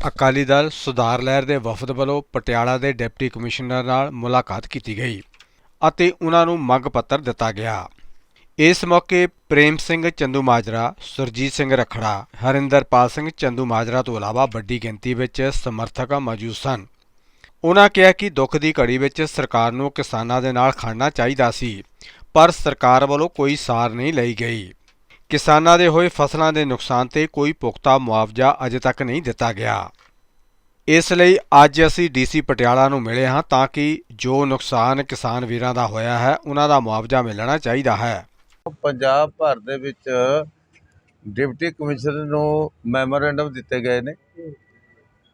ਅਕਾਲੀ ਦਲ ਸੁਧਾਰ ਲਹਿਰ ਦੇ ਵਫਦ ਵੱਲੋਂ ਪਟਿਆਲਾ ਦੇ ਡਿਪਟੀ ਕਮਿਸ਼ਨਰ ਨਾਲ ਮੁਲਾਕਾਤ ਕੀਤੀ ਗਈ ਅਤੇ ਉਹਨਾਂ ਨੂੰ ਮੰਗ ਪੱਤਰ ਦਿੱਤਾ ਗਿਆ। ਇਸ ਮੌਕੇ ਪ੍ਰੇਮ ਸਿੰਘ ਚੰਦੂ ਮਾਜਰਾ, ਸੁਰਜੀਤ ਸਿੰਘ ਰਖੜਾ, ਹਰਿੰਦਰਪਾਲ ਸਿੰਘ ਚੰਦੂ ਮਾਜਰਾ ਤੋਂ ਇਲਾਵਾ ਵੱਡੀ ਗਿਣਤੀ ਵਿੱਚ ਸਮਰਥਕ ਮੌਜੂਦ ਸਨ। ਉਹਨਾਂ ਕਿਹਾ ਕਿ ਦੁੱਖ ਦੀ ਘੜੀ ਵਿੱਚ ਸਰਕਾਰ ਨੂੰ ਕਿਸਾਨਾਂ ਦੇ ਨਾਲ ਖੜਨਾ ਚਾਹੀਦਾ ਸੀ, ਪਰ ਸਰਕਾਰ ਵੱਲੋਂ ਕੋਈ ਸਾਰ ਨਹੀਂ ਲਈ ਗਈ। ਕਿਸਾਨਾਂ ਦੇ ਹੋਏ ਫਸਲਾਂ ਦੇ ਨੁਕਸਾਨ ਤੇ ਕੋਈ ਪੁਖਤਾ ਮੁਆਵਜ਼ਾ ਅਜੇ ਤੱਕ ਨਹੀਂ ਦਿੱਤਾ ਗਿਆ। ਇਸ ਲਈ ਅੱਜ ਅਸੀਂ ਡੀਸੀ ਪਟਿਆਲਾ ਨੂੰ ਮਿਲੇ ਹਾਂ ਤਾਂ ਕਿ ਜੋ ਨੁਕਸਾਨ ਕਿਸਾਨ ਵੀਰਾਂ ਦਾ ਹੋਇਆ ਹੈ, ਉਹਨਾਂ ਦਾ ਮੁਆਵਜ਼ਾ ਮਿਲਣਾ ਚਾਹੀਦਾ ਹੈ। ਪੰਜਾਬ ਭਰ ਦੇ ਵਿੱਚ ਡਿਪਟੀ ਕਮਿਸ਼ਨਰ ਨੂੰ ਮੈਮੋਰੈਂਡਮ ਦਿੱਤੇ ਗਏ ਨੇ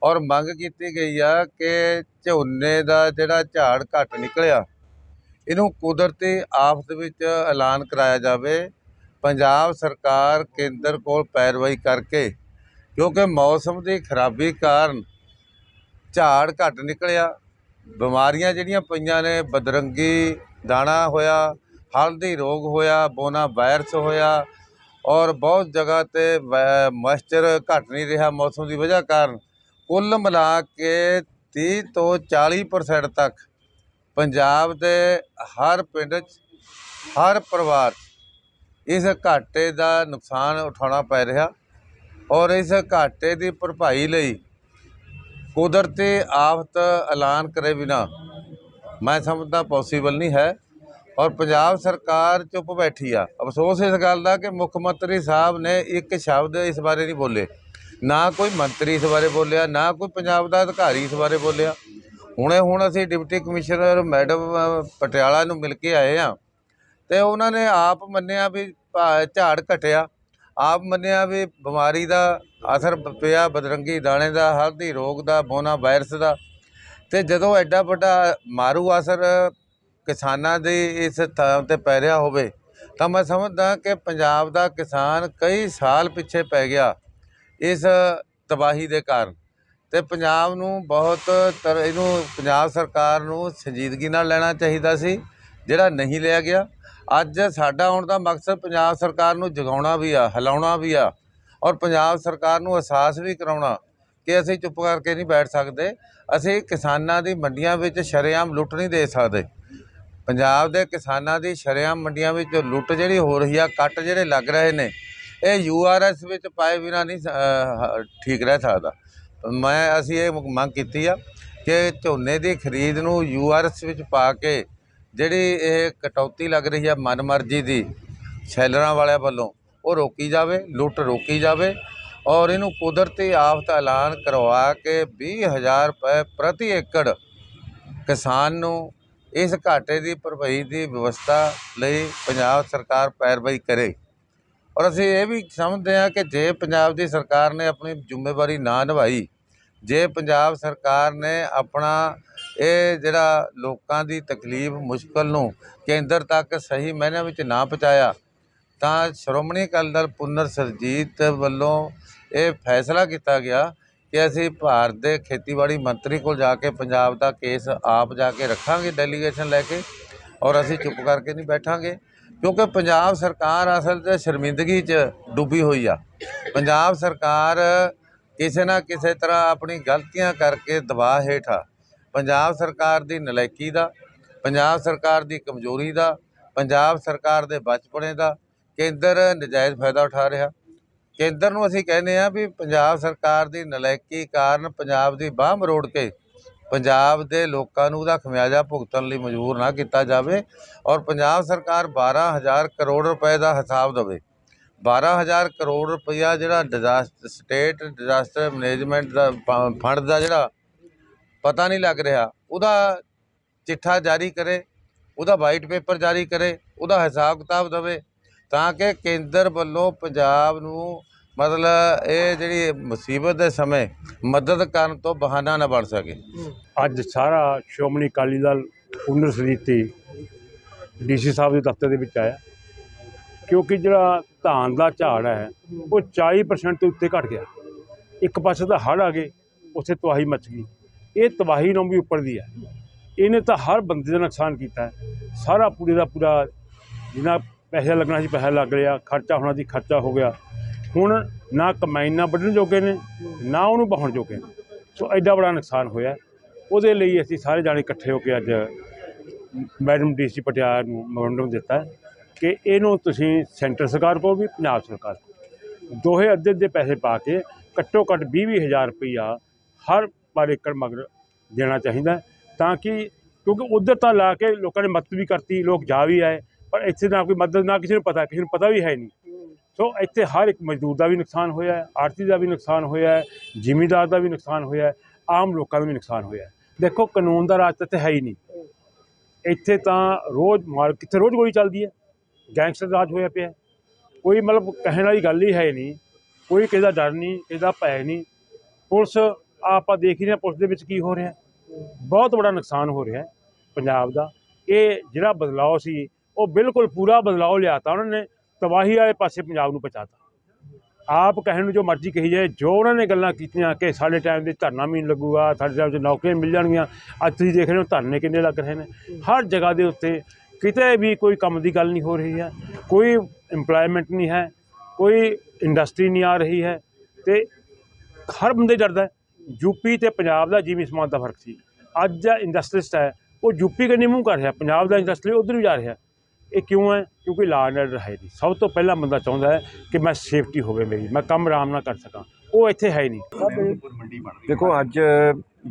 ਔਰ ਮੰਗ ਕੀਤੀ ਗਈ ਆ ਕਿ ਝੋਨੇ ਦਾ ਜਿਹੜਾ ਝਾੜ ਘੱਟ ਨਿਕਲਿਆ, ਇਹਨੂੰ ਕੁਦਰਤੀ ਆਫਤ ਵਿੱਚ ਐਲਾਨ ਕਰਾਇਆ ਜਾਵੇ ਪੰਜਾਬ ਸਰਕਾਰ ਕੇਂਦਰ ਕੋਲ ਪੈਰਵਾਈ ਕਰਕੇ, ਕਿਉਂਕਿ ਮੌਸਮ ਦੀ ਖਰਾਬੀ ਕਾਰਨ ਝਾੜ ਘੱਟ ਨਿਕਲਿਆ, ਬਿਮਾਰੀਆਂ ਜਿਹੜੀਆਂ ਪਈਆਂ ਨੇ, ਬਦਰੰਗੀ ਦਾਣਾ ਹੋਇਆ, ਹਲਦੀ ਰੋਗ ਹੋਇਆ, ਬੋਨਾ ਵਾਇਰਸ ਹੋਇਆ, ਔਰ ਬਹੁਤ ਜਗ੍ਹਾ ਤੇ ਮੋਇਸਚਰ ਘਟ ਨਹੀਂ ਰਿਹਾ ਮੌਸਮ ਦੀ ਵਜ੍ਹਾ ਕਾਰਨ। ਕੁੱਲ ਮਿਲਾ ਕੇ 30 ਤੋਂ 40% ਤੱਕ ਪੰਜਾਬ ਦੇ ਹਰ ਪਿੰਡ 'ਚ, ਹਰ ਪਰਿਵਾਰ ਇਸ ਘਾਟੇ ਦਾ ਨੁਕਸਾਨ ਉਠਾਉਣਾ ਪੈ ਰਿਹਾ ਔਰ ਇਸ ਘਾਟੇ ਦੀ ਭਰਪਾਈ ਲਈ ਕੁਦਰਤੀ ਆਫਤ ਐਲਾਨ ਕਰੇ ਬਿਨਾ ਮੈਂ ਸਮਝਦਾ ਪੋਸੀਬਲ ਨਹੀਂ ਹੈ ਔਰ ਪੰਜਾਬ ਸਰਕਾਰ ਚੁੱਪ ਬੈਠੀ ਆ। ਅਫਸੋਸ ਇਸ ਗੱਲ ਦਾ ਕਿ ਮੁੱਖ ਮੰਤਰੀ ਸਾਹਿਬ ਨੇ ਇੱਕ ਸ਼ਬਦ ਇਸ ਬਾਰੇ ਨਹੀਂ ਬੋਲੇ। ਨਾ ਕੋਈ ਮੰਤਰੀ ਇਸ ਬਾਰੇ ਬੋਲਿਆ, ਨਾ ਕੋਈ ਪੰਜਾਬ ਦਾ ਅਧਿਕਾਰੀ ਇਸ ਬਾਰੇ ਬੋਲਿਆ। ਹੁਣੇ ਹੁਣ ਅਸੀਂ ਡਿਪਟੀ ਕਮਿਸ਼ਨਰ ਮੈਡਮ ਪਟਿਆਲਾ ਨੂੰ ਮਿਲ ਕੇ ਆਏ ਆ ਤੇ ਉਹਨਾਂ ਨੇ ਆਪ ਮੰਨਿਆ ਵੀ ਭਾ- ਝਾੜ ਘਟਿਆ। ਆਪ ਮੰਨਿਆ ਵੀ ਬਿਮਾਰੀ ਦਾ ਅਸਰ ਪਿਆ, ਬਦਰੰਗੀ ਦਾਣੇ ਦਾ, ਹਲਦੀ ਰੋਗ ਦਾ, ਬੋਨਾ ਵਾਇਰਸ ਦਾ। ਤੇ ਜਦੋਂ ਐਡਾ ਵੱਡਾ ਮਾਰੂ ਅਸਰ ਕਿਸਾਨਾਂ ਦੇ ਇਸ ਥਾਂ ਤੇ ਪੈ ਰਿਹਾ ਹੋਵੇ, ਤਾਂ ਮੈਂ ਸਮਝਦਾ ਕਿ ਪੰਜਾਬ ਦਾ ਕਿਸਾਨ ਕਈ ਸਾਲ ਪਿੱਛੇ ਪੈ ਗਿਆ ਇਸ ਤਬਾਹੀ ਦੇ ਕਾਰਨ। ਤੇ ਪੰਜਾਬ ਨੂੰ ਬਹੁਤ ਤਰ, ਇਹਨੂੰ ਪੰਜਾਬ ਸਰਕਾਰ ਨੂੰ ਸੰਜੀਦਗੀ ਨਾਲ ਲੈਣਾ ਚਾਹੀਦਾ ਸੀ, ਜਿਹੜਾ ਨਹੀਂ ਲਿਆ ਗਿਆ। ਅੱਜ ਸਾਡਾ ਹੁਣ ਦਾ ਮਕਸਦ ਪੰਜਾਬ ਸਰਕਾਰ ਨੂੰ ਜਗਾਉਣਾ ਵੀ ਆ ਹਿਲਾਉਣਾ ਵੀ ਆ ਔਰ ਪੰਜਾਬ ਸਰਕਾਰ ਨੂੰ ਅਹਿਸਾਸ ਵੀ ਕਰਾਉਣਾ ਕਿ ਅਸੀਂ ਚੁੱਪ ਕਰਕੇ ਨਹੀਂ ਬੈਠ ਸਕਦੇ ਅਸੀਂ ਕਿਸਾਨਾਂ ਦੀ ਮੰਡੀਆਂ ਵਿੱਚ ਸ਼ਰੇਆਮ ਲੁੱਟ ਨਹੀਂ ਦੇ ਸਕਦੇ। ਪੰਜਾਬ ਦੇ ਕਿਸਾਨਾਂ ਦੀ ਸ਼ਰੇਆਮ ਮੰਡੀਆਂ ਵਿੱਚ ਲੁੱਟ ਜਿਹੜੀ ਹੋ ਰਹੀ ਆ ਕੱਟ ਜਿਹੜੇ ਲੱਗ ਰਹੇ ਨੇ ਇਹ ਯੂਆਰਐਸ ਵਿੱਚ ਪਾਏ ਬਿਨਾ ਨਹੀਂ ਸ- ਅਹ, ਠੀਕ ਰਹਿ ਸਕਦਾ। ਮੈਂ ਅਸੀਂ ਇਹ ਮੰਗ ਕੀਤੀ ਆ ਕਿ ਝੋਨੇ ਦੀ ਖਰੀਦ ਨੂੰ ਯੂਆਰਐਸ ਵਿੱਚ ਪਾ ਕੇ ਜਿਹੜੀ ਇਹ ਕਟੌਤੀ ਲੱਗ ਰਹੀ ਆ ਮਨਮਰਜ਼ੀ ਦੀ ਸ਼ੈਲਰਾਂ ਵਾਲਿਆਂ ਵੱਲੋਂ, ਉਹ ਰੋਕੀ ਜਾਵੇ, ਲੁੱਟ ਰੋਕੀ ਜਾਵੇ ਔਰ ਇਹਨੂੰ ਕੁਦਰਤੀ ਆਫਤ ਐਲਾਨ ਕਰਵਾ ਕੇ 20000 ਰੁਪਏ ਪ੍ਰਤੀ ਏਕੜ ਕਿਸਾਨ ਨੂੰ ਇਸ ਘਾਟੇ ਦੀ ਭਰਪਾਈ ਦੀ ਵਿਵਸਥਾ ਲਈ ਪੰਜਾਬ ਸਰਕਾਰ ਪੈਰਵਾਈ ਕਰੇ। ਔਰ ਅਸੀਂ ਇਹ ਵੀ ਸਮਝਦੇ ਹਾਂ ਕਿ ਜੇ ਪੰਜਾਬ ਦੀ ਸਰਕਾਰ ਨੇ ਆਪਣੀ ਜ਼ਿੰਮੇਵਾਰੀ ਨਾ ਨਿਭਾਈ, ਜੇ ਪੰਜਾਬ ਸਰਕਾਰ ਨੇ ਆਪਣਾ ਇਹ ਜਿਹੜਾ ਲੋਕਾਂ ਦੀ ਤਕਲੀਫ, ਮੁਸ਼ਕਲ ਨੂੰ ਕੇਂਦਰ ਤੱਕ ਸਹੀ ਮਾਇਨਿਆਂ ਵਿੱਚ ਨਾ ਪਹੁੰਚਾਇਆ, ਤਾਂ ਸ਼੍ਰੋਮਣੀ ਅਕਾਲੀ ਦਲ ਪੁਨਰ ਸਰਜੀਤ ਵੱਲੋਂ ਇਹ ਫੈਸਲਾ ਕੀਤਾ ਗਿਆ ਕਿ ਅਸੀਂ ਭਾਰਤ ਦੇ ਖੇਤੀਬਾੜੀ ਮੰਤਰੀ ਕੋਲ ਜਾ ਕੇ ਪੰਜਾਬ ਦਾ ਕੇਸ ਆਪ ਜਾ ਕੇ ਰੱਖਾਂਗੇ ਡੈਲੀਗੇਸ਼ਨ ਲੈ ਕੇ, ਔਰ ਅਸੀਂ ਚੁੱਪ ਕਰਕੇ ਨਹੀਂ ਬੈਠਾਂਗੇ, ਕਿਉਂਕਿ ਪੰਜਾਬ ਸਰਕਾਰ ਅਸਲ 'ਚ ਸ਼ਰਮਿੰਦਗੀ 'ਚ ਡੁੱਬੀ ਹੋਈ ਆ। ਪੰਜਾਬ ਸਰਕਾਰ ਕਿਸੇ ਨਾ ਕਿਸੇ ਤਰ੍ਹਾਂ ਆਪਣੀ ਗਲਤੀਆਂ ਕਰਕੇ ਦਬਾਅ ਹੇਠ ਆ। ਪੰਜਾਬ ਸਰਕਾਰ ਦੀ ਨਲਾਇਕੀ ਦਾ, ਪੰਜਾਬ ਸਰਕਾਰ ਦੀ ਕਮਜ਼ੋਰੀ ਦਾ, ਪੰਜਾਬ ਸਰਕਾਰ ਦੇ ਬਚਪਣੇ ਦਾ ਕੇਂਦਰ ਨਜਾਇਜ਼ ਫਾਇਦਾ ਉਠਾ ਰਿਹਾ। ਕੇਂਦਰ ਨੂੰ ਅਸੀਂ ਕਹਿੰਦੇ ਆ ਵੀ ਪੰਜਾਬ ਸਰਕਾਰ ਦੀ ਨਲਾਇਕੀ ਕਾਰਨ ਪੰਜਾਬ ਦੀ ਬਾਹ ਮਰੋੜ ਕੇ ਪੰਜਾਬ ਦੇ ਲੋਕਾਂ ਨੂੰ ਉਹਦਾ ਖਮਿਆਜਾ ਭੁਗਤਣ ਲਈ ਮਜਬੂਰ ਨਾ ਕੀਤਾ ਜਾਵੇ ਔਰ ਪੰਜਾਬ ਸਰਕਾਰ 12000 ਕਰੋੜ ਰੁਪਏ ਦਾ ਹਿਸਾਬ ਦੇਵੇ। 12000 ਕਰੋੜ ਰੁਪਇਆ ਜਿਹੜਾ ਡਿਜ਼ਾਸਟਰ ਸਟੇਟ ਡਿਜ਼ਾਸਟਰ ਮੈਨੇਜਮੈਂਟ ਦਾ ਫ- ਫੰਡ ਦਾ ਜਿਹੜਾ ਪਤਾ ਨਹੀਂ ਲੱਗ ਰਿਹਾ। ਉਹਦਾ ਚਿੱਠਾ ਜਾਰੀ ਕਰੇ, ਉਹਦਾ ਵਾਈਟ ਪੇਪਰ ਜਾਰੀ ਕਰੇ, ਉਹਦਾ ਹਿਸਾਬ ਕਿਤਾਬ ਦੇਵੇ। ਤਾਂ ਕਿ ਕੇਂਦਰ ਵੱਲੋਂ ਪੰਜਾਬ ਨੂੰ ਮਤਲਬ ਇਹ ਜਿਹੜੀ ਮੁਸੀਬਤ ਦੇ ਸਮੇਂ ਮਦਦ ਕਰਨ ਤੋਂ ਬਹਾਨਾ ਨਾ ਬਣ ਸਕੇ। ਅੱਜ ਸਾਰਾ ਸ਼੍ਰੋਮਣੀ ਅਕਾਲੀ ਦਲ ਪੁਨਰ ਸਮਿਤੀ ਡੀਸੀ ਸਾਹਿਬ ਦੇ ਦਫ਼ਤਰ ਦੇ ਵਿੱਚ ਆਇਆ। ਕਿਉਂਕਿ ਜਿਹੜਾ ਧਾਨ ਦਾ ਝਾੜ ਹੈ, ਉਹ 40% ਤੋਂ ਉੱਤੇ ਘਟ ਗਿਆ। ਇੱਕ ਪਾਸੇ ਤਾਂ ਹੜ੍ਹ ਆ ਗਏ, ਉੱਥੇ ਤਬਾਹੀ ਮਚ ਗਈ। ਇਹ ਤਬਾਹੀ ਨੂੰ ਵੀ ਉੱਪਰ ਦੀ ਹੈ। ਇਹਨੇ ਤਾਂ ਹਰ ਬੰਦੇ ਦਾ ਨੁਕਸਾਨ ਕੀਤਾ ਸਾਰਾ ਪੂਰੇ ਦਾ ਪੂਰਾ ਜਿੰਨਾ ਪੈਸਾ ਲੱਗਣਾ ਸੀ, ਪੈਸਾ ਲੱਗ ਰਿਹਾ, ਖਰਚਾ ਹੋਣਾ ਸੀ, ਖਰਚਾ ਹੋ ਗਿਆ। ਹੁਣ ਨਾ ਕਮਾਈਨਾਂ ਵੱਢਣ ਜੋਗੇ ਨੇ, ਨਾ ਉਹਨੂੰ ਬਹਾਉਣ ਜੋਗੇ ਨੇ। ਸੋ ਐਡਾ ਬੜਾ ਨੁਕਸਾਨ ਹੋਇਆ ਉਹਦੇ ਲਈ ਅਸੀਂ ਸਾਰੇ ਜਾਣੇ ਇਕੱਠੇ ਹੋ ਕੇ ਅੱਜ ਮੈਡਮ ਡੀਸੀ ਪਟਿਆਲਾ ਨੂੰ ਮੈਮੋਰੰਡਮ ਦਿੱਤਾ ਕਿ ਇਹਨੂੰ ਤੁਸੀਂ ਸੈਂਟਰ ਸਰਕਾਰ ਕੋਲ ਵੀ, ਪੰਜਾਬ ਸਰਕਾਰ ਕੋਲ ਦੋਹੇ ਅੱਧੇ ਅੱਧੇ ਪੈਸੇ ਪਾ ਕੇ ਘੱਟੋ ਘੱਟ 20 ਹਜ਼ਾਰ ਰੁਪਈਆ ਹਰ ਪਰ ਏਕੜ ਮਗਰ ਦੇਣਾ ਚਾਹੀਦਾ ਤਾਂ ਕਿ ਕਿਉਂਕਿ ਉਧਰ ਤਾਂ ਲਾ ਕੇ ਲੋਕਾਂ ਨੇ ਮਦਦ ਵੀ ਕਰਤੀ, ਲੋਕ ਜਾ ਵੀ ਆਏ, ਪਰ ਇੱਥੇ ਨਾ ਕੋਈ ਮਦਦ, ਨਾ ਕਿਸੇ ਨੂੰ ਪਤਾ, ਕਿਸੇ ਨੂੰ ਪਤਾ ਵੀ ਹੈ ਨਹੀਂ। ਸੋ ਇੱਥੇ ਹਰ ਇੱਕ ਮਜ਼ਦੂਰ ਦਾ ਵੀ ਨੁਕਸਾਨ ਹੋਇਆ ਹੈ ਆੜਤੀ ਦਾ ਵੀ ਨੁਕਸਾਨ ਹੋਇਆ ਹੈ, ਜ਼ਿਮੀਂਦਾਰ ਦਾ ਵੀ ਨੁਕਸਾਨ ਹੋਇਆ ਹੈ, ਆਮ ਲੋਕਾਂ ਦਾ ਵੀ ਨੁਕਸਾਨ ਹੋਇਆ ਹੈ। ਦੇਖੋ, ਕਾਨੂੰਨ ਦਾ ਰਾਜ ਤਾਂ ਇੱਥੇ ਹੈ ਹੀ ਨਹੀਂ। ਇੱਥੇ ਤਾਂ ਰੋਜ਼ ਮਾਰ, ਕਿੱਥੇ ਰੋਜ਼ ਗੋਲੀ ਚੱਲਦੀ ਹੈ? ਗੈਂਗਸਟਰ ਰਾਜ ਹੋਇਆ ਪਿਆ ਕੋਈ ਮਤਲਬ ਕਹਿਣ ਵਾਲੀ ਗੱਲ ਹੀ ਹੈ ਨਹੀਂ। ਕੋਈ ਕਿਸੇ ਦਾ ਡਰ ਨਹੀਂ, ਕਿਸੇ ਦਾ ਭੈ ਨਹੀਂ। ਪੁਲਿਸ ਆਪਾਂ ਦੇਖ ਹੀ ਰਹੇ ਪੁਲਿਸ ਦੇ ਵਿੱਚ ਕੀ ਹੋ ਰਿਹਾ ਬਹੁਤ ਬੜਾ ਨੁਕਸਾਨ ਹੋ ਰਿਹਾ ਪੰਜਾਬ ਦਾ। ਇਹ ਜਿਹੜਾ ਬਦਲਾਅ ਸੀ, ਉਹ ਬਿਲਕੁਲ ਪੂਰਾ ਬਦਲਾਅ ਲਿਆਤਾ ਉਹਨਾਂ ਨੇ, ਤਬਾਹੀ ਵਾਲੇ ਪਾਸੇ ਪੰਜਾਬ ਨੂੰ ਪਹੁੰਚਾਤਾ। ਆਪ ਕਹਿਣ ਨੂੰ ਜੋ ਮਰਜ਼ੀ ਕਹੀ ਜਾਏ, ਜੋ ਉਹਨਾਂ ਨੇ ਗੱਲਾਂ ਕੀਤੀਆਂ ਕਿ ਸਾਡੇ ਟਾਈਮ ਦੇ ਧਰਨਾ ਵੀ ਨਹੀਂ ਲੱਗੂਗਾ, ਸਾਡੇ ਟਾਈਮ 'ਚ ਨੌਕਰੀਆਂ ਮਿਲ ਜਾਣਗੀਆਂ, ਅੱਜ ਤੁਸੀਂ ਦੇਖ ਰਹੇ ਹੋ ਧਰਨੇ ਕਿੰਨੇ ਲੱਗ ਰਹੇ ਨੇ। ਹਰ ਜਗ੍ਹਾ ਦੇ ਉੱਤੇ ਕਿਤੇ ਵੀ ਕੋਈ ਕੰਮ ਦੀ ਗੱਲ ਨਹੀਂ ਹੋ ਰਹੀ ਹੈ, ਕੋਈ ਇੰਪਲੋਇਮੈਂਟ ਨਹੀਂ ਹੈ, ਕੋਈ ਇੰਡਸਟਰੀ ਨਹੀਂ ਆ ਰਹੀ ਹੈ ਤੇ ਹਰ ਬੰਦੇ ਡਰਦਾ ਯੂਪੀ ਤੇ ਪੰਜਾਬ ਦਾ ਜਿਵੇਂ ਸਮਾਨ ਦਾ ਫ਼ਰਕ ਸੀ। ਅੱਜ ਦਾ ਇੰਡਸਟਰੀਸਟ ਹੈ, ਉਹ ਯੂਪੀ ਕੰਨੀ ਮੂੰਹ ਕਰ ਰਿਹਾ, ਪੰਜਾਬ ਦਾ ਇੰਡਸਟਰੀ ਉਧਰ ਵੀ ਜਾ ਰਿਹਾ। ਇਹ ਕਿਉਂ ਹੈ? ਕਿਉਂਕਿ ਲਾ ਐਂਡ ਆਰਡਰ ਹੈ ਨਹੀਂ ਸਭ ਤੋਂ ਪਹਿਲਾਂ ਬੰਦਾ ਚਾਹੁੰਦਾ ਹੈ ਕਿ ਮੈਂ ਸੇਫਟੀ ਹੋਵੇ ਮੇਰੀ, ਮੈਂ ਕੰਮ ਆਰਾਮ ਨਾਲ ਕਰ ਸਕਾਂ। ਉਹ ਇੱਥੇ ਹੈ ਹੀ ਨਹੀਂ। ਦੇਖੋ, ਅੱਜ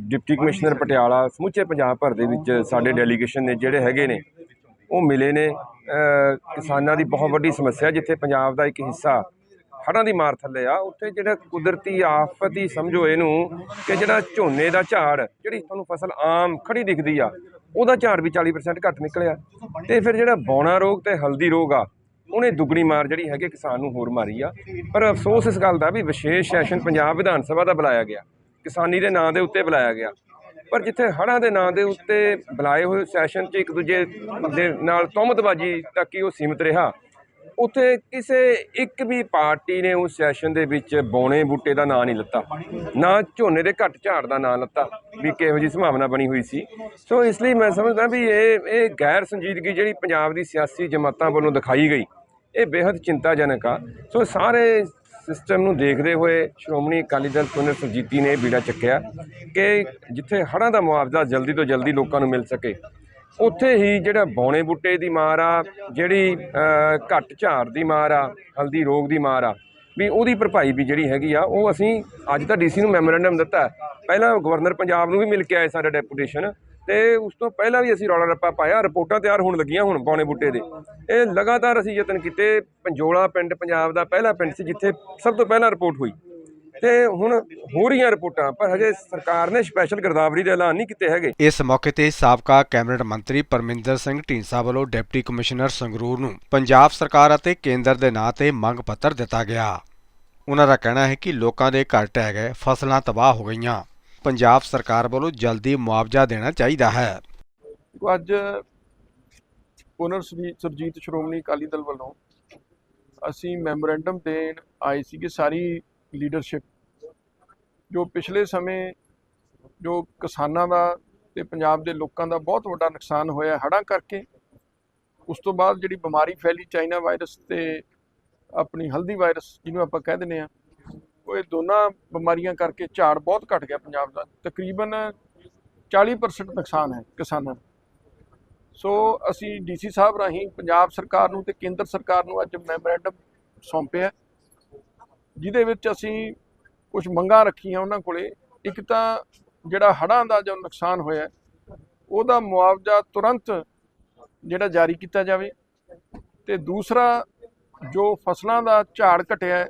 ਡਿਪਟੀ ਕਮਿਸ਼ਨਰ ਪਟਿਆਲਾ, ਸਮੁੱਚੇ ਪੰਜਾਬ ਭਰ ਦੇ ਵਿੱਚ ਸਾਡੇ ਡੈਲੀਗੇਸ਼ਨ ਨੇ ਜਿਹੜੇ ਹੈਗੇ ਨੇ, ਉਹ ਮਿਲੇ ਨੇ। ਕਿਸਾਨਾਂ ਦੀ ਬਹੁਤ ਵੱਡੀ ਸਮੱਸਿਆ, ਜਿੱਥੇ ਪੰਜਾਬ ਦਾ ਇੱਕ ਹਿੱਸਾ ਹੜ੍ਹਾਂ ਦੀ ਮਾਰ ਥੱਲੇ ਆ। ਉੱਥੇ ਜਿਹੜਾ ਕੁਦਰਤੀ ਆਫਤ ਹੀ ਸਮਝੋ ਇਹਨੂੰ ਕਿ ਜਿਹੜਾ ਝੋਨੇ ਦਾ ਝਾੜ, ਜਿਹੜੀ ਤੁਹਾਨੂੰ ਫਸਲ ਆਮ ਖੜੀ ਦਿਖਦੀ ਆ, ਉਹਦਾ ਝਾੜ ਵੀ 40% ਘੱਟ ਨਿਕਲਿਆ। ਤੇ ਫਿਰ ਜਿਹੜਾ ਬੌਣਾ ਰੋਗ ਤੇ ਹਲਦੀ ਰੋਗ ਆ, ਉਹਨੇ ਦੁੱਗਣੀ ਮਾਰ ਜਿਹੜੀ ਹੈਗੀ ਕਿਸਾਨ ਨੂੰ ਹੋਰ ਮਾਰੀ ਆ। ਪਰ ਅਫਸੋਸ ਇਸ ਗੱਲ ਦਾ ਵੀ ਵਿਸ਼ੇਸ਼ ਸੈਸ਼ਨ ਪੰਜਾਬ ਵਿਧਾਨ ਸਭਾ ਦਾ ਬੁਲਾਇਆ ਗਿਆ। ਕਿਸਾਨੀ ਦੇ ਨਾਂ ਦੇ ਉੱਤੇ ਬੁਲਾਇਆ ਗਿਆ। ਪਰ ਜਿੱਥੇ ਹੜ੍ਹਾਂ ਦੇ ਨਾਂ ਦੇ ਉੱਤੇ ਬੁਲਾਏ ਹੋਏ ਸੈਸ਼ਨ 'ਚ ਇੱਕ ਦੂਜੇ ਦੇ ਨਾਲ ਤੁਹਮਤਬਾਜੀ ਤੱਕ ਹੀ ਉਹ ਸੀਮਿਤ ਰਿਹਾ। ਉੱਥੇ ਕਿਸੇ ਇੱਕ ਵੀ ਪਾਰਟੀ ਨੇ ਉਸ ਸੈਸ਼ਨ ਦੇ ਵਿੱਚ ਬੌਣੇ ਬੂਟੇ ਦਾ ਨਾਂ ਨਹੀਂ ਲਿੱਤਾ। ਨਾ ਝੋਨੇ ਦੇ ਘੱਟ ਝਾੜ ਦਾ ਨਾਂ ਲਿੱਤਾ ਵੀ ਕਿਹੋ ਜੀ ਸੰਭਾਵਨਾ ਬਣੀ ਹੋਈ ਸੀ। ਸੋ ਇਸ ਲਈ ਮੈਂ ਸਮਝਦਾ ਵੀ ਇਹ ਇਹ ਗੈਰ ਸੰਜੀਦਗੀ ਜਿਹੜੀ ਪੰਜਾਬ ਦੀ ਸਿਆਸੀ ਜਮਾਤਾਂ ਵੱਲੋਂ ਦਿਖਾਈ ਗਈ, ਇਹ ਬੇहद ਚਿੰਤਾਜਨਕ ਆ। ਸੋ ਸਾਰੇ ਸਿਸਟਮ ਨੂੰ ਦੇਖਦੇ ਹੋਏ ਸ਼੍ਰੋਮਣੀ ਅਕਾਲੀ ਦਲ ਪੁਨਰ ਸੁਰਜੀਤੀ ਨੇ ਇਹ ਬੀੜਾ ਚੱਕਿਆ ਕਿ ਜਿੱਥੇ ਹੜ੍ਹਾਂ ਦਾ ਮੁਆਵਜ਼ਾ ਜਲਦੀ ਤੋਂ ਜਲਦੀ ਲੋਕਾਂ ਨੂੰ ਮਿਲ ਸਕੇ ਉੱਥੇ ਹੀ ਜਿਹੜਾ ਬੌਣੇ ਬੂਟੇ ਦੀ ਮਾਰ ਆ, ਜਿਹੜੀ ਘੱਟ ਝਾੜ ਦੀ ਮਾਰ ਆ, ਹਲਦੀ ਰੋਗ ਦੀ ਮਾਰ ਆ, ਵੀ ਉਹਦੀ ਭਰਪਾਈ ਵੀ ਜਿਹੜੀ ਹੈਗੀ ਆ, ਉਹ ਅਸੀਂ ਅੱਜ ਤਾਂ ਡੀਸੀ ਨੂੰ ਮੈਮੋਰੈਂਡਮ ਦਿੱਤਾ ਪਹਿਲਾਂ ਗਵਰਨਰ ਪੰਜਾਬ ਨੂੰ ਵੀ ਮਿਲ ਕੇ ਆਏ ਸਾਡਾ ਡੈਪੂਟੇਸ਼ਨ ਤੇ ਉਸ ਤੋਂ ਪਹਿਲਾਂ ਵੀ ਅਸੀਂ ਰੌਲਾ ਰੱਪਾ ਪਾਇਆ, ਰਿਪੋਰਟਾਂ ਤਿਆਰ ਹੋਣ ਲੱਗੀਆਂ ਹੁਣ ਬੌਣੇ ਬੂਟੇ ਦੇ। ਇਹ ਲਗਾਤਾਰ ਅਸੀਂ ਯਤਨ ਕੀਤੇ, ਪੰਜੋਲਾ ਪਿੰਡ ਪੰਜਾਬ ਦਾ ਪਹਿਲਾ ਪਿੰਡ ਸੀ, ਜਿੱਥੇ ਸਭ ਤੋਂ ਪਹਿਲਾਂ ਰਿਪੋਰਟ ਹੋਈ। ਤੇ ਹੁਣ ਹੋ ਰਹੀਆਂ ਰਿਪੋਰਟਾਂ ਪਰ ਹਜੇ ਸਰਕਾਰ ਨੇ ਸਪੈਸ਼ਲ ਗਿਰਦਾਵਰੀ ਦੇ ਐਲਾਨ ਨਹੀਂ ਕੀਤੇ ਹੈਗੇ। ਇਸ ਮੌਕੇ ਤੇ ਸਾਬਕਾ ਕੈਬਨਿਟ ਮੰਤਰੀ ਪਰਮਿੰਦਰ ਸਿੰਘ ਢੀਂਸਾ ਵੱਲੋਂ ਡਿਪਟੀ ਕਮਿਸ਼ਨਰ ਸੰਗਰੂਰ ਨੂੰ ਪੰਜਾਬ ਸਰਕਾਰ ਅਤੇ ਕੇਂਦਰ ਦੇ ਨਾਂ ਤੇ ਮੰਗ ਪੱਤਰ ਦਿੱਤਾ ਗਿਆ। ਉਹਨਾਂ ਦਾ ਕਹਿਣਾ ਹੈ ਕਿ ਲੋਕਾਂ ਦੇ ਘਰ ਢਹਿ ਗਏ ਫਸਲਾਂ ਤਬਾਹ ਹੋ ਗਈਆਂ। ਪੰਜਾਬ ਸਰਕਾਰ ਵੱਲੋਂ ਜਲਦੀ ਮੁਆਵਜ਼ਾ ਦੇਣਾ ਚਾਹੀਦਾ ਹੈ। ਅੱਜ ਪੁਨਰ ਸੁਰਜੀ- ਸੁਰਜੀਤ ਸ਼੍ਰੋਮਣੀ ਅਕਾਲੀ ਦਲ ਵੱਲੋਂ ਅਸੀਂ ਮੈਮੋਰੈਂਡਮ ਦੇਣ ਆਏ ਸੀਗੇ ਸਾਰੀ ਲੀਡਰਸ਼ਿਪ ਜੋ ਪਿਛਲੇ ਸਮੇਂ ਜੋ ਕਿਸਾਨਾਂ ਦਾ ਤੇ ਪੰਜਾਬ ਦੇ ਲੋਕਾਂ ਦਾ ਬਹੁਤ ਵੱਡਾ ਨੁਕਸਾਨ ਹੋਇਆ ਹੜ੍ਹਾਂ ਕਰਕੇ, ਉਸ ਤੋਂ ਬਾਅਦ ਜਿਹੜੀ ਬਿਮਾਰੀ ਫੈਲੀ ਚਾਈਨਾ ਵਾਇਰਸ ਤੇ ਆਪਣੀ ਹਲਦੀ ਵਾਇਰਸ ਜਿਹਨੂੰ ਆਪਾਂ ਕਹਿ ਦਿੰਦੇ ਆ ਉਹ ਇਹ ਦੋਨਾਂ ਬਿਮਾਰੀਆਂ ਕਰਕੇ ਝਾੜ ਬਹੁਤ ਘਟ ਗਿਆ ਪੰਜਾਬ ਦਾ, ਤਕਰੀਬਨ 40% ਨੁਕਸਾਨ ਹੈ ਕਿਸਾਨਾਂ ਦਾ ਸੋ ਅਸੀਂ ਡੀਸੀ ਸਾਹਿਬ ਰਾਹੀਂ ਪੰਜਾਬ ਸਰਕਾਰ ਨੂੰ ਤੇ ਕੇਂਦਰ ਸਰਕਾਰ ਨੂੰ ਅੱਜ ਮੈਮੋਰੈਂਡਮ ਸੌਂਪਿਆ। ਜਿਹਦੇ ਵਿੱਚ ਅਸੀਂ ਕੁਝ ਮੰਗਾਂ ਰੱਖੀਆਂ ਉਹਨਾਂ ਕੋਲੇ, ਇੱਕ ਤਾਂ ਜਿਹੜਾ ਹੜ੍ਹਾਂ ਦਾ ਜੋ ਨੁਕਸਾਨ ਹੋਇਆ, ਉਹਦਾ ਮੁਆਵਜ਼ਾ ਤੁਰੰਤ ਜਿਹੜਾ ਜਾਰੀ ਕੀਤਾ ਜਾਵੇ ਤੇ ਦੂਸਰਾ ਜੋ ਫਸਲਾਂ ਦਾ ਝਾੜ ਘਟਿਆ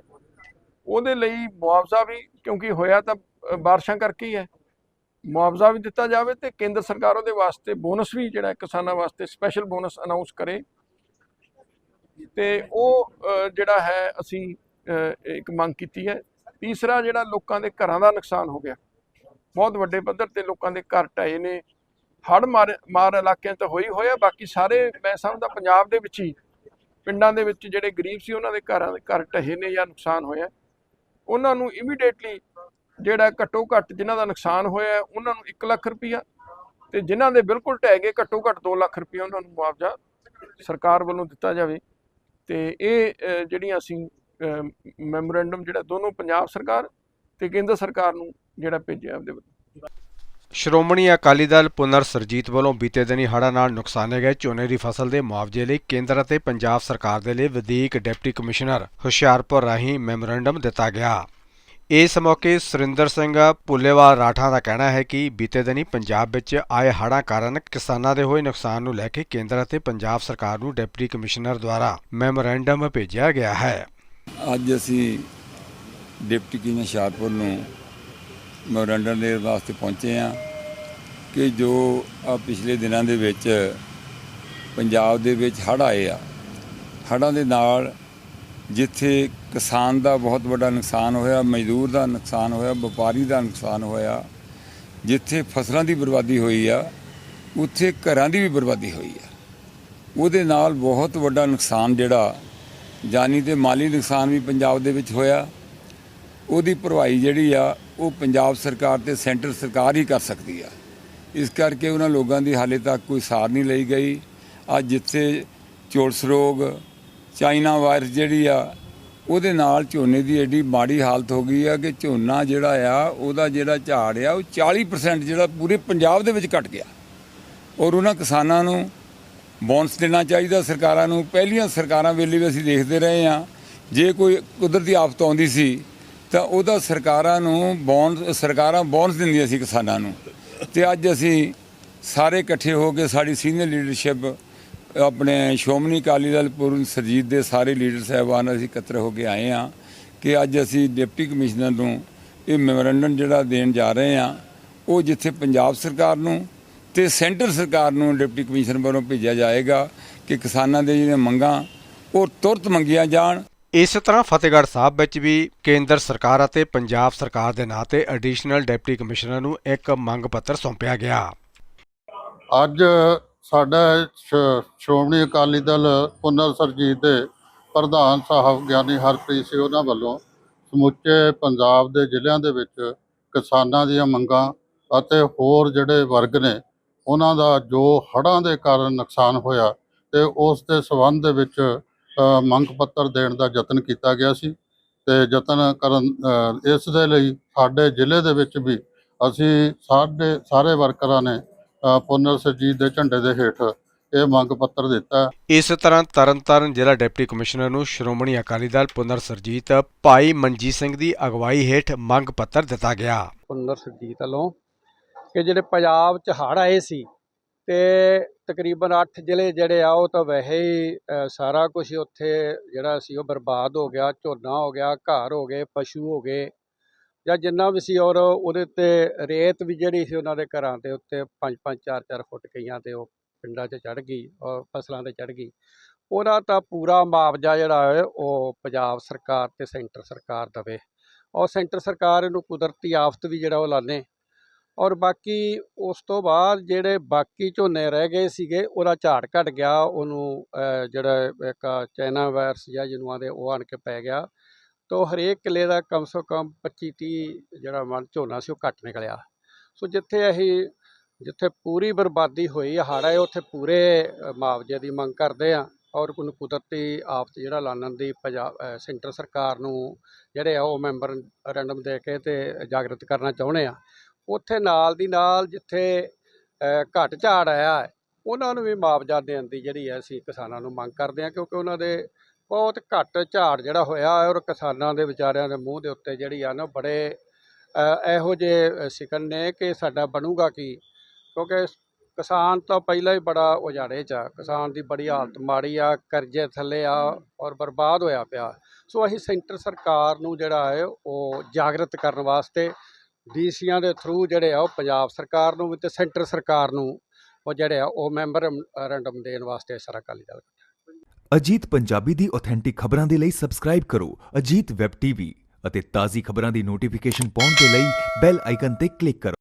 ਉਹਦੇ ਲਈ ਮੁਆਵਜ਼ਾ ਵੀ ਕਿਉਂਕਿ ਹੋਇਆ ਤਾਂ ਬਾਰਿਸ਼ਾਂ ਕਰਕੇ ਹੀ ਹੈ, ਮੁਆਵਜ਼ਾ ਵੀ ਦਿੱਤਾ ਜਾਵੇ ਤੇ ਕੇਂਦਰ ਸਰਕਾਰ ਉਹਦੇ ਵਾਸਤੇ ਬੋਨਸ ਵੀ ਜਿਹੜਾ ਕਿਸਾਨਾਂ ਵਾਸਤੇ ਸਪੈਸ਼ਲ ਬੋਨਸ ਅਨਾਉਂਸ ਕਰੇ ਤੇ ਉਹ ਜਿਹੜਾ ਹੈ, ਅਸੀਂ ਇੱਕ ਮੰਗ ਕੀਤੀ ਹੈ। ਤੀਸਰਾ ਜਿਹੜਾ ਲੋਕਾਂ ਦੇ ਘਰਾਂ ਦਾ ਨੁਕਸਾਨ ਹੋ ਗਿਆ। ਬਹੁਤ ਵੱਡੇ ਪੱਧਰ ਤੇ ਲੋਕਾਂ ਦੇ ਘਰ ਢਏ ਨੇ। ਹੜ੍ਹ ਮਾਰ ਮਾਰ ਇਲਾਕਿਆਂ 'ਚ ਹੋਈ ਹੋਇਆ, ਬਾਕੀ ਸਾਰੇ ਮੈਂ ਸਮਝਦਾ ਪੰਜਾਬ ਦੇ ਵਿੱਚ ਹੀ, ਪਿੰਡਾਂ ਦੇ ਵਿੱਚ ਜਿਹੜੇ ਗਰੀਬ ਸੀ, ਉਹਨਾਂ ਦੇ ਘਰਾਂ ਦੇ ਘਰ ਢਹੇ ਨੇ ਜਾਂ ਨੁਕਸਾਨ ਹੋਇਆ। ਉਹਨਾਂ ਨੂੰ ਇਮੀਡੀਏਟਲੀ ਜਿਹੜਾ ਘੱਟੋ ਘੱਟ ਜਿਨ੍ਹਾਂ ਦਾ ਨੁਕਸਾਨ ਹੋਇਆ, ਉਹਨਾਂ ਨੂੰ 1 ਲੱਖ ਰੁਪਈਆ ਤੇ ਜਿਨ੍ਹਾਂ ਦੇ ਬਿਲਕੁਲ ਢਹਿ ਗਏ, ਘੱਟੋ ਘੱਟ 2 ਲੱਖ ਰੁਪਈਆ ਉਹਨਾਂ ਨੂੰ ਮੁਆਵਜ਼ਾ ਸਰਕਾਰ ਵੱਲੋਂ ਦਿੱਤਾ ਜਾਵੇ। ਤੇ ਇਹ ਜਿਹੜੀਆਂ ਅਸੀਂ ਮੈਮੋਰੈਂਡਮ ਜਿਹੜਾ ਦੋਨੋਂ ਪੰਜਾਬ ਸਰਕਾਰ ਤੇ ਕੇਂਦਰ ਸਰਕਾਰ ਨੂੰ ਜਿਹੜਾ ਭੇਜਿਆ ਉਹਦੇ ਵੱਲੋਂ। ਸ਼੍ਰੋਮਣੀ ਅਕਾਲੀ ਦਲ ਪੁਨਰ ਸਰਜੀਤ ਵੱਲੋਂ ਬੀਤੇ ਦਿਨੀ ਹੜ੍ਹਾਂ ਨਾਲ ਨੁਕਸਾਨੇ ਗਏ ਝੋਨੇ ਦੀ ਫਸਲ ਦੇ ਮੁਆਵਜ਼ੇ ਲਈ ਕੇਂਦਰ ਅਤੇ ਪੰਜਾਬ ਸਰਕਾਰ ਦੇ ਲਈ ਵਧੀਕ ਡਿਪਟੀ ਕਮਿਸ਼ਨਰ ਹੁਸ਼ਿਆਰਪੁਰ ਰਾਹੀਂ ਮੈਮੋਰੈਂਡਮ ਦਿੱਤਾ ਗਿਆ। ਇਸ ਮੌਕੇ ਸੁਰਿੰਦਰ ਸਿੰਘ ਪੁੱਲੇਵਾਲ ਰਾਠਾਂ ਦਾ ਕਹਿਣਾ ਹੈ ਕਿ ਬੀਤੇ ਦਿਨੀ ਪੰਜਾਬ ਵਿੱਚ ਆਏ ਹੜ੍ਹਾਂ ਕਾਰਨ ਕਿਸਾਨਾਂ ਦੇ ਹੋਏ ਨੁਕਸਾਨ ਨੂੰ ਲੈ ਕੇ ਕੇਂਦਰ ਅਤੇ ਪੰਜਾਬ ਸਰਕਾਰ ਨੂੰ ਡਿਪਟੀ ਕਮਿਸ਼ਨਰ ਦੁਆਰਾ ਮੈਮੋਰੈਂਡਮ ਭੇਜਿਆ ਗਿਆ ਹੈ। ਅੱਜ ਅਸੀਂ ਡਿਪਟੀ ਕਮਿਸ਼ਨਰ ਹੁਸ਼ਿਆਰਪੁਰ ਨੂੰ ਮੈਮੋਰੰਡਮ ਦੇ ਵਾਸਤੇ ਪਹੁੰਚੇ ਹਾਂ ਕਿ ਜੋ ਆ ਪਿਛਲੇ ਦਿਨਾਂ ਦੇ ਵਿੱਚ ਪੰਜਾਬ ਦੇ ਵਿੱਚ ਹੜ੍ਹ ਆਏ ਆ। ਹੜ੍ਹਾਂ ਦੇ ਨਾਲ ਜਿੱਥੇ ਕਿਸਾਨ ਦਾ ਬਹੁਤ ਵੱਡਾ ਨੁਕਸਾਨ ਹੋਇਆ, ਮਜ਼ਦੂਰ ਦਾ ਨੁਕਸਾਨ ਹੋਇਆ, ਵਪਾਰੀ ਦਾ ਨੁਕਸਾਨ ਹੋਇਆ, ਜਿੱਥੇ ਫਸਲਾਂ ਦੀ ਬਰਬਾਦੀ ਹੋਈ ਆ, ਉੱਥੇ ਘਰਾਂ ਦੀ ਵੀ ਬਰਬਾਦੀ ਹੋਈ ਆ। ਉਹਦੇ ਨਾਲ ਬਹੁਤ ਵੱਡਾ ਨੁਕਸਾਨ ਜਿਹੜਾ ਜਾਨੀ ਤੇ ਮਾਲੀ ਨੁਕਸਾਨ ਵੀ ਪੰਜਾਬ ਦੇ ਵਿੱਚ ਹੋਇਆ। ਉਹਦੀ ਭਰਵਾਈ ਜਿਹੜੀ ਆ, ਉਹ ਪੰਜਾਬ ਸਰਕਾਰ ਤੇ ਸੈਂਟਰ ਸਰਕਾਰ ਹੀ ਕਰ ਸਕਦੀ ਆ। ਇਸ ਕਰਕੇ ਉਹਨਾਂ ਲੋਕਾਂ ਦੀ ਹਾਲੇ ਤੱਕ ਕੋਈ ਸਾਰ ਨਹੀਂ ਲਈ ਗਈ। ਅੱਜ ਜਿੱਥੇ ਚੋਰਸ ਰੋਗ, ਚਾਈਨਾ ਵਾਇਰਸ ਜਿਹੜੀ ਆ, ਉਹਦੇ ਨਾਲ ਝੋਨੇ ਦੀ ਐਡੀ ਮਾੜੀ ਹਾਲਤ ਹੋ ਗਈ ਆ ਕਿ ਝੋਨਾ ਜਿਹੜਾ ਆ, ਉਹਦਾ ਜਿਹੜਾ ਝਾੜ ਆ, ਉਹ 40% ਜਿਹੜਾ ਪੂਰੇ ਪੰਜਾਬ ਦੇ ਵਿੱਚ ਘਟ ਗਿਆ। ਔਰ ਉਹਨਾਂ ਕਿਸਾਨਾਂ ਨੂੰ ਬੋਨਸ ਦੇਣਾ ਚਾਹੀਦਾ ਸਰਕਾਰਾਂ ਨੂੰ। ਪਹਿਲੀਆਂ ਸਰਕਾਰਾਂ ਵੇਲੇ ਵੀ ਅਸੀਂ ਦੇਖਦੇ ਰਹੇ ਹਾਂ। ਜੇ ਕੋਈ ਕੁਦਰਤੀ ਆਫਤ ਆਉਂਦੀ ਸੀ, ਤਾਂ ਉਹਦਾ ਸਰਕਾਰਾਂ ਨੂੰ ਬੋਨਸ ਸਰਕਾਰਾਂ ਬੋਨਸ ਦਿੰਦੀਆਂ ਸੀ ਕਿਸਾਨਾਂ ਨੂੰ। ਤੇ ਅੱਜ ਅਸੀਂ ਸਾਰੇ ਇਕੱਠੇ ਹੋ ਕੇ ਸਾਡੀ ਸੀਨੀਅਰ ਲੀਡਰਸ਼ਿਪ, ਆਪਣੇ ਸ਼੍ਰੋਮਣੀ ਅਕਾਲੀ ਦਲ ਪੂਰਨ ਸਰਜੀਤ ਦੇ ਸਾਰੇ ਲੀਡਰ ਸਾਹਿਬਾਨ ਅਸੀਂ ਇਕੱਤਰ ਹੋ ਕੇ ਆਏ ਹਾਂ ਕਿ ਅੱਜ ਅਸੀਂ ਡਿਪਟੀ ਕਮਿਸ਼ਨਰ ਨੂੰ ਇਹ ਮੈਮੋਰੰਡਮ ਜਿਹੜਾ ਦੇਣ ਜਾ ਰਹੇ ਹਾਂ, ਉਹ ਜਿੱਥੇ ਪੰਜਾਬ ਸਰਕਾਰ ਨੂੰ ਤੇ ਸੈਂਟਰ ਸਰਕਾਰ ਨੂੰ ਡਿਪਟੀ ਕਮਿਸ਼ਨਰ ਵੱਲੋਂ ਭੇਜਿਆ ਜਾਏਗਾ ਕਿ ਕਿਸਾਨਾਂ ਦੇ ਜਿਹੜੀਆਂ ਮੰਗਾਂ ਉਹ ਤੁਰਤ ਮੰਗੀਆਂ ਜਾਣ। ਇਸੇ ਤਰ੍ਹਾਂ ਫਤਿਹਗੜ੍ਹ ਸਾਹਿਬ ਵਿੱਚ ਵੀ ਕੇਂਦਰ ਸਰਕਾਰ ਅਤੇ ਪੰਜਾਬ ਸਰਕਾਰ ਦੇ ਨਾਂ ਤੇ ਐਡੀਸ਼ਨਲ ਡਿਪਟੀ ਕਮਿਸ਼ਨਰ ਨੂੰ ਇੱਕ ਮੰਗ ਪੱਤਰ ਸੌਂਪਿਆ ਗਿਆ। ਅੱਜ ਸਾਡਾ ਸ਼੍ਰੋਮਣੀ ਅਕਾਲੀ ਦਲ ਪੁਨਰ ਸਰਜੀਤ ਦੇ ਪ੍ਰਧਾਨ ਸਾਹਿਬ ਗਿਆਨੀ ਹਰਪ੍ਰੀਤ ਸਿੰਘ ਉਹਨਾਂ ਵੱਲੋਂ ਸਮੁੱਚੇ ਪੰਜਾਬ ਦੇ ਜ਼ਿਲ੍ਹਿਆਂ ਦੇ ਵਿੱਚ ਕਿਸਾਨਾਂ ਦੀਆਂ ਮੰਗਾਂ ਅਤੇ ਹੋਰ ਜਿਹੜੇ ਵਰਗ ਨੇ ਉਹਨਾਂ ਦਾ ਜੋ ਹੜ੍ਹਾਂ ਦੇ ਕਾਰਨ ਨੁਕਸਾਨ ਹੋਇਆ ਤੇ ਉਸ ਦੇ ਸਬੰਧ ਦੇ ਵਿੱਚ ਮੰਗ ਪੱਤਰ ਦੇਣ ਦਾ ਯਤਨ ਕੀਤਾ ਗਿਆ ਸੀ ਤੇ ਯਤਨ ਕਰਨ ਇਸ ਦੇ ਲਈ ਸਾਡੇ ਜ਼ਿਲ੍ਹੇ ਦੇ ਵਿੱਚ ਵੀ ਅਸੀਂ ਸਾਡੇ ਸਾਰੇ ਵਰਕਰਾਂ ਨੇ ਪੁਨਰ ਸਰਜੀਤ ਦੇ ਝੰਡੇ ਦੇ ਹੇਠ ਇਹ ਮੰਗ ਪੱਤਰ ਦਿੱਤਾ। ਇਸ ਤਰ੍ਹਾਂ ਤਰਨਤਾਰਨ ਜ਼ਿਲ੍ਹਾ ਡਿਪਟੀ ਕਮਿਸ਼ਨਰ ਨੂੰ ਸ਼੍ਰੋਮਣੀ ਅਕਾਲੀ ਦਲ ਪੁਨਰ ਸਰਜੀਤ ਭਾਈ ਮਨਜੀਤ ਸਿੰਘ ਦੀ ਅਗਵਾਈ ਹੇਠ ਮੰਗ ਪੱਤਰ ਦਿੱਤਾ ਗਿਆ। ਪੁੰਦਰ ਸਰਜੀਤ ਵੱਲੋਂ ਕਿ ਜਿਹੜੇ ਪੰਜਾਬ 'ਚ ਹੜ੍ਹ ਆਏ ਸੀ ਤੇ ਤਕਰੀਬਨ 8 ਜ਼ਿਲ੍ਹੇ ਜਿਹੜੇ ਆ ਉਹ ਤਾਂ ਵੈਸੇ ਹੀ ਸਾਰਾ ਕੁਝ ਉੱਥੇ ਜਿਹੜਾ ਸੀ ਉਹ ਬਰਬਾਦ ਹੋ ਗਿਆ, ਝੋਨਾ ਹੋ ਗਿਆ ਘਰ ਹੋ ਗਏ, ਪਸ਼ੂ ਹੋ ਗਏ ਜਾਂ ਜਿੰਨਾ ਵੀ ਸੀ ਔਰ ਉਹਦੇ ਉੱਤੇ ਰੇਤ ਵੀ ਜਿਹੜੀ ਸੀ ਉਹਨਾਂ ਦੇ ਘਰਾਂ ਦੇ ਉੱਤੇ 5-5 4-4 ਫੁੱਟ ਕਈਆਂ ਤੇ ਉਹ ਪਿੰਡਾਂ 'ਚ ਚੜ ਗਈ, ਔਰ ਫਸਲਾਂ ਤੇ ਚੜ ਗਈ। ਉਹਦਾ ਤਾਂ ਪੂਰਾ ਮੁਆਵਜ਼ਾ ਜਿਹੜਾ ਹੈ ਉਹ ਪੰਜਾਬ ਸਰਕਾਰ ਤੇ ਸੈਂਟਰ ਸਰਕਾਰ ਦਵੇ। ਔਰ ਸੈਂਟਰ ਸਰਕਾਰ ਇਹਨੂੰ ਕੁਦਰਤੀ ਆਫਤ ਵੀ ਜਿਹੜਾ ਉਹ ਲਾਣੇ ਔਰ ਬਾਕੀ ਉਸ ਤੋਂ ਬਾਅਦ ਜਿਹੜੇ ਬਾਕੀ ਝੋਨੇ ਰਹਿ ਗਏ ਸੀਗੇ, ਉਹਦਾ ਝਾੜ ਘਟ ਗਿਆ, ਉਹਨੂੰ ਜਿਹੜਾ ਇੱਕ ਚਾਈਨਾ ਵਾਇਰਸ ਜਾਂ ਜਿਹਨੂੰ ਆਂਦੇ ਉਹ ਆਣ ਕੇ ਪੈ ਗਿਆ। ਤੋ ਹਰੇਕ ਕਿੱਲੇ ਦਾ ਕਮ ਸੋ ਕਮ 25 30 ਜਿਹੜਾ ਮਨ ਝੋਨਾ ਸੀ, ਉਹ ਘੱਟ ਨਿਕਲਿਆ। ਸੋ ਜਿੱਥੇ ਅਸੀਂ, ਜਿੱਥੇ ਪੂਰੀ ਬਰਬਾਦੀ ਹੋਈ, ਹਾੜਾ ਹੈ ਉੱਥੇ ਪੂਰੇ ਮੁਆਵਜ਼ੇ ਦੀ ਮੰਗ ਕਰਦੇ ਆ। ਔਰ ਕੋਈ ਕੁਦਰਤੀ ਆਫਤ ਜਿਹੜਾ ਲਾਣਨ ਦੀ ਪੰਜਾਬ ਸੈਂਟਰ ਸਰਕਾਰ ਨੂੰ ਜਿਹੜੇ ਆ, ਉਹ ਮੈਂਬਰ ਰੈਂਡਮ ਦੇ ਕੇ ਤੇ ਜਾਗਰਤ ਕਰਨਾ ਚਾਹੁੰਦੇ ਆ। ਉੱਥੇ ਨਾਲ ਦੀ ਨਾਲ ਜਿੱਥੇ ਘੱਟ ਝਾੜ ਆਇਆ ਹੈ ਉਹਨਾਂ ਨੂੰ ਵੀ ਮੁਆਵਜ਼ਾ ਦੇਣ ਦੀ ਜਿਹੜੀ ਹੈ ਅਸੀਂ ਕਿਸਾਨਾਂ ਨੂੰ ਮੰਗ ਕਰਦੇ ਹਾਂ ਕਿਉਂਕਿ ਉਹਨਾਂ ਦੇ ਬਹੁਤ ਘੱਟ ਝਾੜ ਜਿਹੜਾ ਹੋਇਆ ਔਰ ਕਿਸਾਨਾਂ ਦੇ ਵਿਚਾਰਿਆਂ ਦੇ ਮੂੰਹ ਦੇ ਉੱਤੇ ਜਿਹੜੀ ਆ ਨਾ ਬੜੇ ਇਹੋ ਜਿਹੇ ਸਿਕਨ ਨੇ ਕਿ ਸਾਡਾ ਬਣੂਗਾ ਕੀ ਕਿਉਂਕਿ ਕਿਸਾਨ ਤਾਂ ਪਹਿਲਾਂ ਹੀ ਬੜਾ ਉਜਾੜੇ 'ਚ ਆ ਕਿਸਾਨ ਦੀ ਬੜੀ ਹਾਲਤ ਮਾੜੀ ਆ ਕਰਜ਼ੇ ਥੱਲੇ ਆ ਔਰ ਬਰਬਾਦ ਹੋਇਆ ਪਿਆ। ਸੋ ਅਸੀਂ ਸੈਂਟਰ ਸਰਕਾਰ ਨੂੰ ਜਿਹੜਾ ਹੈ ਉਹ ਜਾਗਰਤ ਕਰਨ ਵਾਸਤੇ ਡੀਸੀਆਂ ਦੇ ਥਰੂ ਜਿਹੜੇ ਆ ਉਹ ਪੰਜਾਬ ਸਰਕਾਰ ਨੂੰ ਵੀ ਤੇ ਸੈਂਟਰ ਸਰਕਾਰ ਨੂੰ ਉਹ ਜਿਹੜੇ ਆ ਉਹ ਮੈਂਬਰ ਰੈਂਡਮ ਦੇਣ ਵਾਸਤੇ ਸਾਰਾ ਅਕਾਲੀ ਦਲ ਅਜੀਤ ਪੰਜਾਬੀ ਦੀ ਆਥੈਂਟਿਕ ਖਬਰਾਂ ਦੇ ਲਈ ਸਬਸਕ੍ਰਾਈਬ ਕਰੋ ਅਜੀਤ ਵੈਬ ਟੀਵੀ ਅਤੇ ਤਾਜ਼ੀ ਖਬਰਾਂ ਦੀ ਨੋਟੀਫਿਕੇਸ਼ਨ ਪਾਉਣ ਦੇ ਲਈ ਬੈਲ ਆਈਕਨ ਤੇ ਕਲਿੱਕ ਕਰੋ।